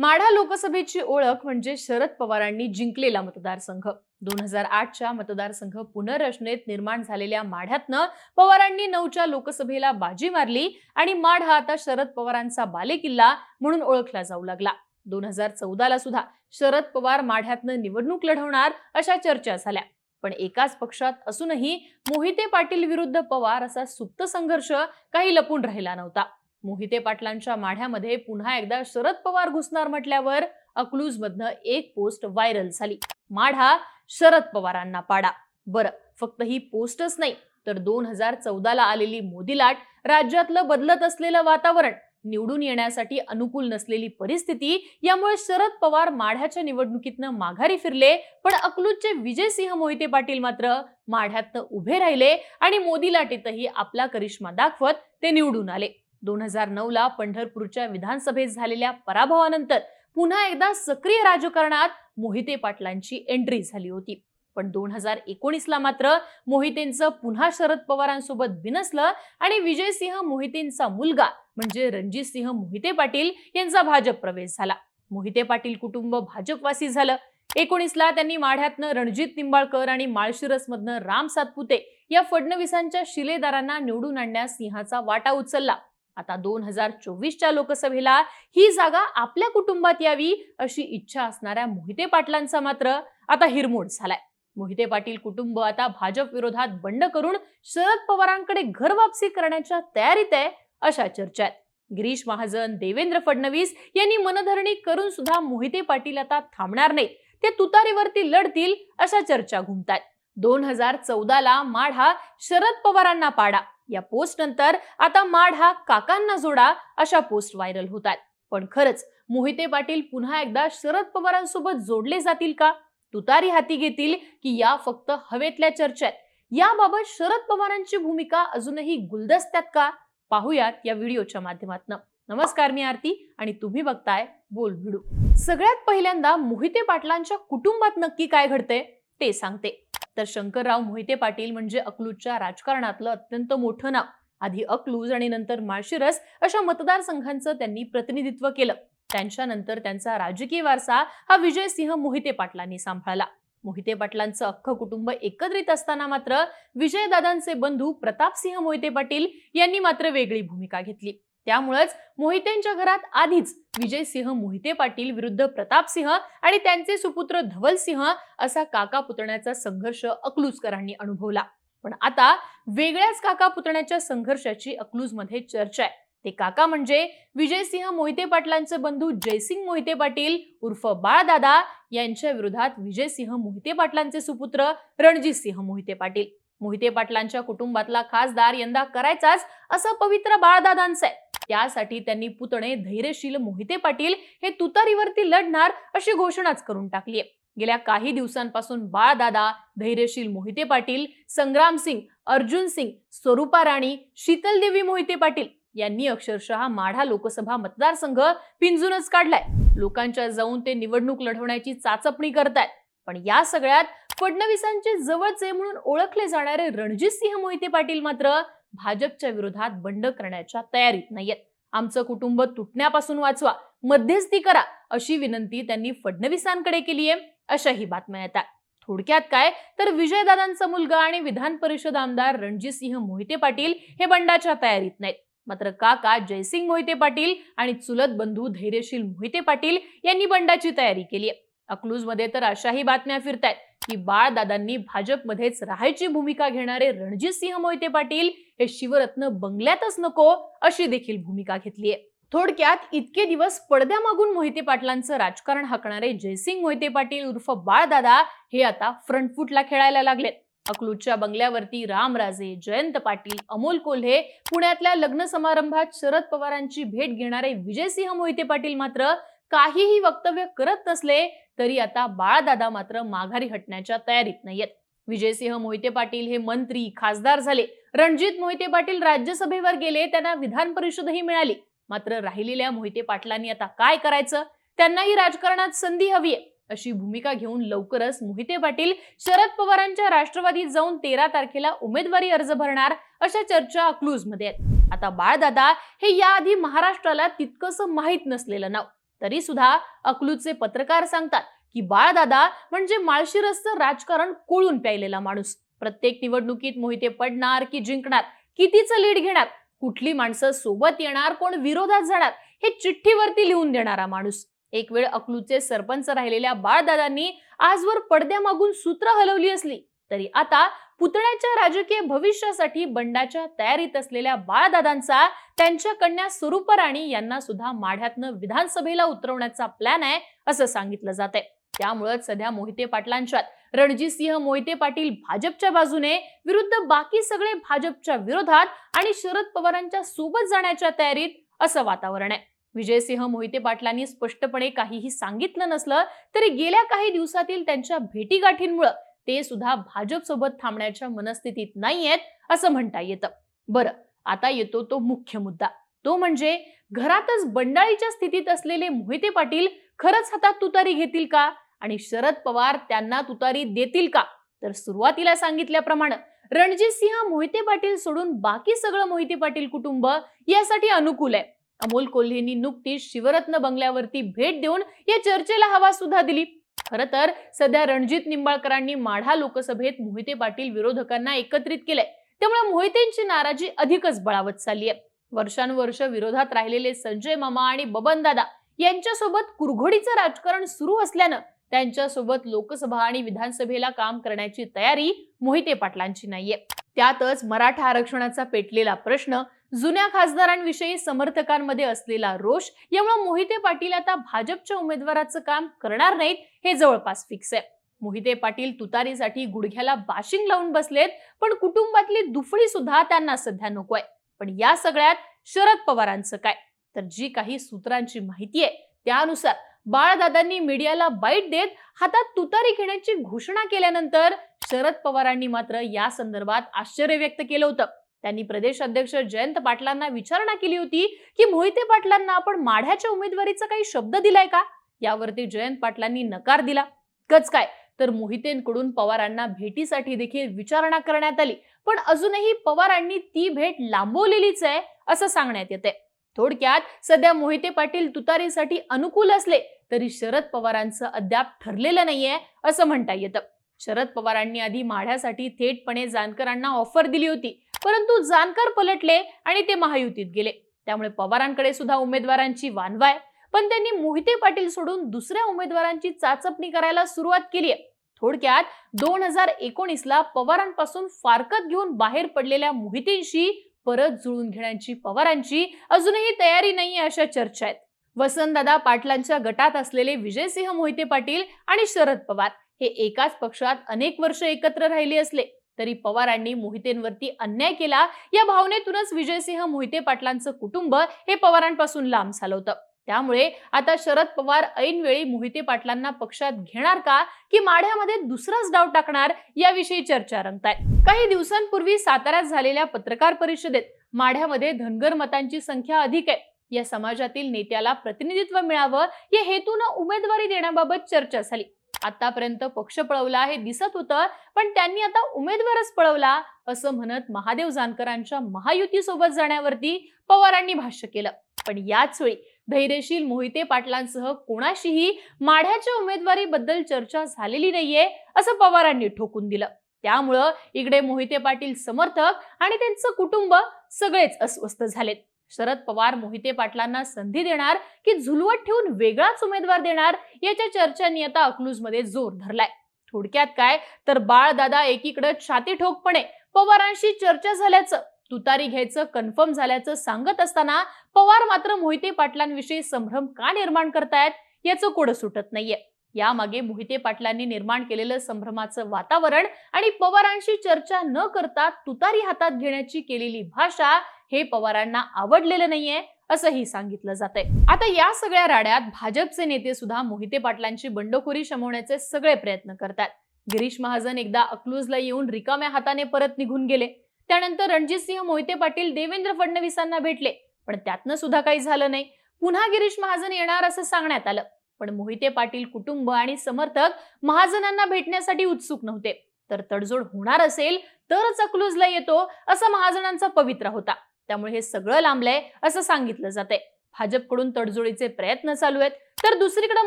माढा लोकसभेची ओळख म्हणजे शरद पवारांनी जिंकलेला मतदारसंघ. दोन हजार आठच्या मतदारसंघ पुनर्रचनेत निर्माण झालेल्या माढ्यातनं पवारांनी नऊच्या लोकसभेला बाजी मारली आणि माढ हा आता शरद पवारांचा बालेकिल्ला म्हणून ओळखला जाऊ लागला. दोन हजार चौदाला सुद्धा शरद पवार माढ्यातनं निवडणूक लढवणार अशा चर्चा झाल्या. पण एकाच पक्षात असूनही मोहिते पाटील विरुद्ध पवार असा सुप्त संघर्ष काही लपून राहिला नव्हता. मोहिते पाटलांच्या माढ्यामध्ये पुन्हा एकदा शरद पवार घुसणार म्हटल्यावर अकलूज मधनं एक पोस्ट व्हायरल झाली. माढा शरद पवारांना पाडा. बरं फक्त ही पोस्टच नाही तर दोन हजार चौदाला आलेली मोदी लाट राज्यातलं बदलत असलेलं वातावरण निवडून येण्यासाठी अनुकूल नसलेली परिस्थिती यामुळे शरद पवार माढ्याच्या निवडणुकीतनं माघारी फिरले पण अकलूजचे विजयसिंह मोहिते पाटील मात्र माढ्यातनं उभे राहिले आणि मोदी लाटेतही आपला करिश्मा दाखवत ते निवडून आले. दोन हजार नऊला पंढरपूरच्या विधानसभेत झालेल्या पराभवानंतर पुन्हा एकदा सक्रिय राजकारणात मोहिते पाटलांची एंट्री झाली होती. पण दोन हजार एकोणीसला मात्र मोहितेंचं पुन्हा शरद पवारांसोबत बिनसलं आणि विजयसिंह मोहितेंचा मुलगा म्हणजे रणजितसिंह मोहिते पाटील यांचा भाजप प्रवेश झाला. मोहिते पाटील कुटुंब भाजपवासी झालं. एकोणीसला त्यांनी माढ्यातनं रणजित निंबाळकर आणि माळशिरसमधनं राम सातपुते या फडणवीसांच्या शिलेदारांना निवडून आणण्यास सिंहाचा वाटा उचलला. आता दोन हजार चोवीसच्या लोकसभेला ही जागा आपल्या कुटुंबात यावी अशी इच्छा असणाऱ्या मोहिते पाटलांचा मात्र आता हिरमोड झालाय. मोहिते पाटील कुटुंब आता भाजप विरोधात बंड करून शरद पवारांकडे घर वापसी करण्याच्या तयारीत आहे अशा चर्चा आहेत. गिरीश महाजन देवेंद्र फडणवीस यांनी मनधरणी करून सुद्धा मोहिते पाटील आता थांबणार नाहीत. ते तुतारीवरती लढतील अशा चर्चा घुमतायत. दोन हजार चौदाला माढा शरद पवारांना पाडा. या पोस्ट नंतर आता माढ हा काकांना जोडा अशा पोस्ट व्हायरल होत आहेत पण खरंच मोहिते पाटील पुन्हा एकदा शरद पवारांसोबत जोडले जातील का? तुतारी हाती घेतील की या फक्त हवेतल्या चर्चा आहेत याबाबत शरद पवारांची भूमिका अजूनही गुलदस्त्यात का? पाहूयात या व्हिडिओच्या माध्यमातून. नमस्कार मी आरती आणि तुम्ही बघताय बोल भिडू सगळ्यात पहिल्यांदा मोहिते पाटलांच्या कुटुंबात नक्की काय घडते ते सांगते. तर शंकरराव मोहिते पाटील म्हणजे अकलूजच्या राजकारणातलं अत्यंत मोठं नाव. आधी अकलूज आणि नंतर माळशिरस अशा मतदारसंघांचं त्यांनी प्रतिनिधित्व केलं. त्यांच्यानंतर त्यांचा राजकीय वारसा हा विजयसिंह मोहिते पाटलांनी सांभाळला. मोहिते पाटलांचं अख्खं कुटुंब एकत्रित असताना मात्र विजयदादांचे बंधू प्रतापसिंह मोहिते पाटील यांनी मात्र वेगळी भूमिका घेतली. त्यामुळेच मोहितेंच्या घरात आधीच विजयसिंह मोहिते पाटील विरुद्ध प्रतापसिंह आणि त्यांचे सुपुत्र धवलसिंह असा काका पुतण्याचा संघर्ष अकलूजकरांनी अनुभवला. पण आता वेगळ्याच काका पुतण्याच्या संघर्षाची अकलूजमध्ये चर्चा आहे. ते काका म्हणजे विजयसिंह मोहिते पाटलांचे बंधू जयसिंग मोहिते पाटील उर्फ बाळदादा यांच्या विरोधात विजयसिंह मोहिते पाटलांचे सुपुत्र रणजितसिंह मोहिते पाटील. मोहिते पाटलांच्या कुटुंबातला खासदार यंदा करायचाच असं पवित्र बाळदादांचं आहे. त्यासाठी त्यांनी पुतणे धैर्यशील मोहिते पाटील हे तुतारीवरती लढणार अशी घोषणाच करून टाकली गेल्या काही दिवसांपासून बाळदादा धैर्यशील मोहिते पाटील संग्राम सिंग अर्जुन सिंग स्वरूपा राणी शीतलदेवी मोहिते पाटील यांनी अक्षरशः माढा लोकसभा मतदारसंघ पिंजूनच काढलाय. लोकांच्या जाऊन ते निवडणूक लढवण्याची चाचपणी करतायत. पण या सगळ्यात फडणवीसांचे जवळचे म्हणून ओळखले जाणारे रणजित सिंह मोहिते पाटील मात्र भाजपच्या विरोधात बंड करण्याच्या तयारीत नाहीयेत. आमचं कुटुंब तुटण्यापासून वाचवा मध्यस्थी करा अशी विनंती त्यांनी फडणवीसांकडे केली आहे अशाही बातम्या येतात. थोडक्यात काय? तर विजयदादांचा मुलगा आणि विधान परिषद आमदार रणजितसिंह मोहिते पाटील हे बंडाच्या तयारीत नाहीत. मात्र काका जयसिंग मोहिते पाटील आणि चुलत बंधू धैर्यशील मोहिते पाटील यांनी बंडाची तयारी केली आहे. अकलूजमध्ये तर अशाही बातम्या फिरतायत. की बाळदादांनी भाजपमध्येच राहायची भूमिका घेणारे रणजितसिंह मोहिते पाटील हे शिवरत्न बंगल्यातच नको अशी देखील भूमिका घेतली आहे थोडक्यात इतके दिवस पडद्यामागून मोहिते पाटलांचं राजकारण हाकणारे जयसिंग मोहिते पाटील उर्फ बाळदादा हे आता फ्रंटफुटला खेळायला लागलेत. अकलूजच्या बंगल्यावरती रामराजे जयंत पाटील अमोल कोल्हे पुण्यातल्या लग्न समारंभात शरद पवारांची भेट घेणारे विजयसिंह मोहिते पाटील मात्र काहीही वक्तव्य करत नसले तरी आता बाळदादा मात्र माघारी हटण्याच्या तयारीत नाहीयेत. विजयसिंह मोहिते पाटील हे मंत्री खासदार झाले. रणजित मोहिते पाटील राज्यसभेवर गेले त्यांना विधान परिषदही मिळाली. मात्र राहिलेल्या मोहिते पाटलांनी आता काय करायचं? त्यांनाही राजकारणात संधी हवी आहे अशी भूमिका घेऊन लवकरच मोहिते पाटील शरद पवारांच्या राष्ट्रवादीत जाऊन तेरा तारखेला उमेदवारी अर्ज भरणार अशा चर्चा अकलूजमध्ये आहेत. आता बाळदादा हे याआधी महाराष्ट्राला तितकंसं माहीत नसलेलं नाव. तरी सुद्धा अकलूजचे पत्रकार सांगतात की बाळदादा म्हणजे माळशिरसचं राजकारण कोळून प्यायलेला माणूस. प्रत्येक निवडणुकीत मोहिते पडणार की जिंकणार? कितीचं लीड घेणार? कुठली माणसं सोबत येणार? कोण विरोधात जाणार? हे चिठ्ठीवरती लिहून देणारा माणूस. एक वेळ अकलूजचे सरपंच राहिलेल्या बाळदादांनी आजवर पडद्यामागून सूत्र हलवली असली. तरी आता पुतण्याच्या राजकीय भविष्यासाठी बंडाच्या तयारीत असलेल्या बाळदादांचा त्यांच्या कन्या स्वरूप राणी यांना सुद्धा माढ्यातनं विधानसभेला उतरवण्याचा प्लॅन आहे असं सांगितलं जात आहे त्यामुळेच सध्या मोहिते पाटलांच्यात रणजितसिंह मोहिते पाटील भाजपच्या बाजूने विरुद्ध बाकी सगळे भाजपच्या विरोधात आणि शरद पवारांच्या सोबत जाण्याच्या तयारीत असं वातावरण आहे. विजयसिंह मोहिते पाटलांनी स्पष्टपणे काहीही सांगितलं नसलं तरी गेल्या काही दिवसातील त्यांच्या भेटीगाठींमुळे ते सुद्धा भाजपसोबत थांबण्याच्या मनस्थितीत नाहीयेत असं म्हणता येतं. बरं आता येतो तो मुख्य मुद्दा. तो म्हणजे घरातच बंडाळीच्या स्थितीत असलेले मोहिते पाटील खरंच हातात तुतारी घेतील का? आणि शरद पवार त्यांना तुतारी देतील का? तर सुरुवातीला सांगितल्याप्रमाणे रणजितसिंह मोहिते पाटील सोडून बाकी सगळं मोहिते पाटील कुटुंब यासाठी अनुकूल आहे. अमोल कोल्हेंनी नुकतीच शिवरत्न बंगल्यावरती भेट देऊन या चर्चेला हवा सुद्धा दिली. खरं तर सध्या रणजित निंबाळकरांनी माढा लोकसभेत मोहिते पाटील विरोधकांना एकत्रित केलंय. त्यामुळे मोहितेंची नाराजी अधिकच बळावत चालली आहे वर्षानुवर्ष विरोधात राहिलेले संजय मामा आणि बबन दादा यांच्यासोबत कुरघोडीचं राजकारण सुरू असल्यानं त्यांच्यासोबत लोकसभा आणि विधानसभेला काम करण्याची तयारी मोहिते पाटलांची नाहीये. त्यातच मराठा आरक्षणाचा पेटलेला प्रश्न जुन्या खासदारांविषयी समर्थकांमध्ये असलेला रोष यामुळे मोहिते पाटील आता भाजपच्या उमेदवाराचं काम करणार नाहीत हे जवळपास फिक्स आहे. मोहिते पाटील तुतारीसाठी गुडघ्याला बाशिंग लावून बसलेत पण कुटुंबातली दुफळी सुद्धा त्यांना सध्या नकोय पण या सगळ्यात शरद पवारांचं काय? तर जी काही सूत्रांची माहिती आहे त्यानुसार बाळदादांनी मीडियाला बाईट देत हातात तुतारी घेण्याची घोषणा केल्यानंतर शरद पवारांनी मात्र या संदर्भात आश्चर्य व्यक्त केलं होतं. त्यांनी प्रदेश अध्यक्ष जयंत पाटलांना विचारणा केली होती की मोहिते पाटलांना आपण माढ्याच्या उमेदवारीचा काही शब्द दिलाय का? यावरती जयंत पाटलांनी नकार दिला. कच काय? तर मोहितेंकडून पवारांना भेटीसाठी देखील विचारणा करण्यात आली. पण अजूनही पवारांनी ती भेट लांबवलेलीच आहे असं सांगण्यात येते थोडक्यात सध्या मोहिते पाटील तुतारीसाठी अनुकूल असले तरी शरद पवारांचं अद्याप ठरलेलं नाहीये असं म्हणता येतं. शरद पवारांनी आधी माढ्यासाठी थेटपणे जानकरांना ऑफर दिली होती. परंतु जानकर पलटले आणि ते महायुतीत गेले. त्यामुळे पवारांकडे सुद्धा उमेदवारांची वानवाय. पण त्यांनी मोहिते पाटील सोडून दुसऱ्या उमेदवारांची चाचपणी करायला सुरुवात केली आहे. थोडक्यात दोन हजार एकोणीसला पवारांपासून फारकत घेऊन बाहेर पडलेल्या मोहितेंशी परत जुळून घेण्याची पवारांची अजूनही तयारी नाही अशा चर्चा आहेत. वसंतदादा पाटलांच्या गटात असलेले विजयसिंह मोहिते पाटील आणि शरद पवार. हे एकाच पक्षात अनेक वर्ष एकत्र राहिले असले तरी पवारांनी मोहितेंवरती अन्याय केला या भावनेतूनच विजयसिंह मोहिते पाटलांचं कुटुंब हे पवारांपासून लांब झालं होतं. त्यामुळे आता शरद पवार ऐनवेळी मोहिते पाटलांना पक्षात घेणार का की माढ्यामध्ये दुसराच डाव टाकणार याविषयी चर्चा रंगतायत काही दिवसांपूर्वी साताऱ्यात झालेल्या पत्रकार परिषदेत माढ्यामध्ये धनगर मतांची संख्या अधिक आहे. या समाजातील नेत्याला प्रतिनिधित्व मिळावं या हेतून उमेदवारी देण्याबाबत चर्चा झाली. आतापर्यंत पक्ष पळवला हे दिसत होतं पण त्यांनी आता उमेदवारच पळवला असं म्हणत महादेव जानकरांच्या महायुती सोबत जाण्यावरती पवारांनी भाष्य केलं. पण याच वेळी धैर्यशील मोहिते पाटलांसह कोणाशीही माढ्याच्या उमेदवारीबद्दल चर्चा झालेली नाहीये असं पवारांनी ठोकून दिलं. त्यामुळं इकडे मोहिते पाटील समर्थक आणि त्यांचं कुटुंब सगळेच अस्वस्थ झालेत. शरद पवार मोहिते पाटलांना संधी देणार की झुलवत ठेवून वेगळाच उमेदवार देणार याच्या चर्चांनी आता अकलूजमध्ये जोर धरलाय. थोडक्यात काय? तर बाळदादा एकीकडे छाती ठोकपणे पवारांशी चर्चा झाल्याचं तुतारी घ्यायचं कन्फर्म झाल्याचं सांगत असताना पवार मात्र मोहिते पाटलांविषयी संभ्रम का निर्माण करतायत याचं कोड सुटत नाहीये. यामागे मोहिते पाटलांनी निर्माण केलेलं संभ्रमाचं वातावरण आणि पवारांशी चर्चा न करता तुतारी हातात घेण्याची केलेली भाषा हे पवारांना आवडलेलं नाहीये असंही सांगितलं जातंय. आता या सगळ्या राड्यात भाजपचे नेते सुद्धा मोहिते पाटलांची बंडखोरी शमवण्याचे सगळे प्रयत्न करतात. गिरीश महाजन एकदा अकलूजला येऊन रिकाम्या हाताने परत निघून गेले. त्यानंतर रणजितसिंह मोहिते पाटील देवेंद्र फडणवीसांना भेटले. पण त्यातनं सुद्धा काही झालं नाही. पुन्हा गिरीश महाजन येणार असं सांगण्यात आलं. पण मोहिते पाटील कुटुंब आणि समर्थक महाजनांना भेटण्यासाठी उत्सुक नव्हते. तर तडजोड होणार असेल तरच अकलूजला येतो असा महाजनांचा पवित्रा होता. त्यामुळे हे सगळं लांबलंय असं सांगितलं जातंय. भाजपकडून तडजोडीचे प्रयत्न चालू आहेत. तर दुसरीकडे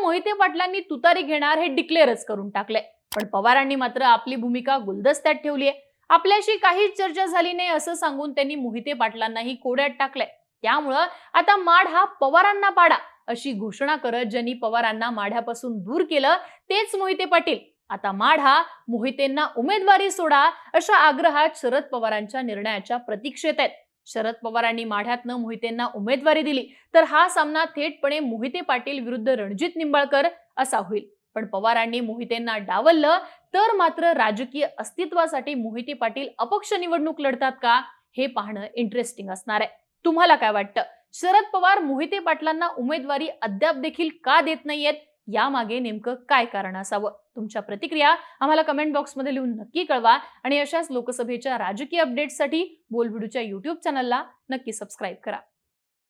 मोहिते पाटलांनी तुतारी घेणार हे डिक्लेअरच करून टाकलंय. पण पवारांनी मात्र आपली भूमिका गुलदस्त्यात ठेवली आहे. आपल्याशी काहीच चर्चा झाली नाही असं सांगून त्यांनी मोहिते पाटलांनाही कोड्यात टाकलंय. त्यामुळं आता माढ हा पवारांना पाडा अशी घोषणा करत ज्यांनी पवारांना माढ्यापासून दूर केलं तेच मोहिते पाटील. आता माढ हा मोहितेंना उमेदवारी सोडा अशा आग्रहात शरद पवारांच्या निर्णयाच्या प्रतीक्षेत आहेत. शरद पवारांनी माढ्यातनं मोहितेंना उमेदवारी दिली. तर हा सामना थेटपणे मोहिते पाटील विरुद्ध रणजित निंबाळकर असा होईल. पण पवारांनी मोहितेंना डावललं तर मात्र राजकीय अस्तित्वासाठी मोहिते पाटील अपक्ष निवडणूक लढतात का? हे पाहणं इंटरेस्टिंग असणार आहे. तुम्हाला काय वाटतं? शरद पवार मोहिते पाटलांना उमेदवारी अद्याप देखील का देत नाहीयेत? यामागे नेमकं काय कारण असावं? तुमच्या प्रतिक्रिया आम्हाला कमेंट बॉक्समध्ये लिहून नक्की कळवा आणि अशाच लोकसभेच्या राजकीय अपडेट्ससाठी बोलबिडूच्या युट्यूब चॅनलला नक्की सबस्क्राईब करा.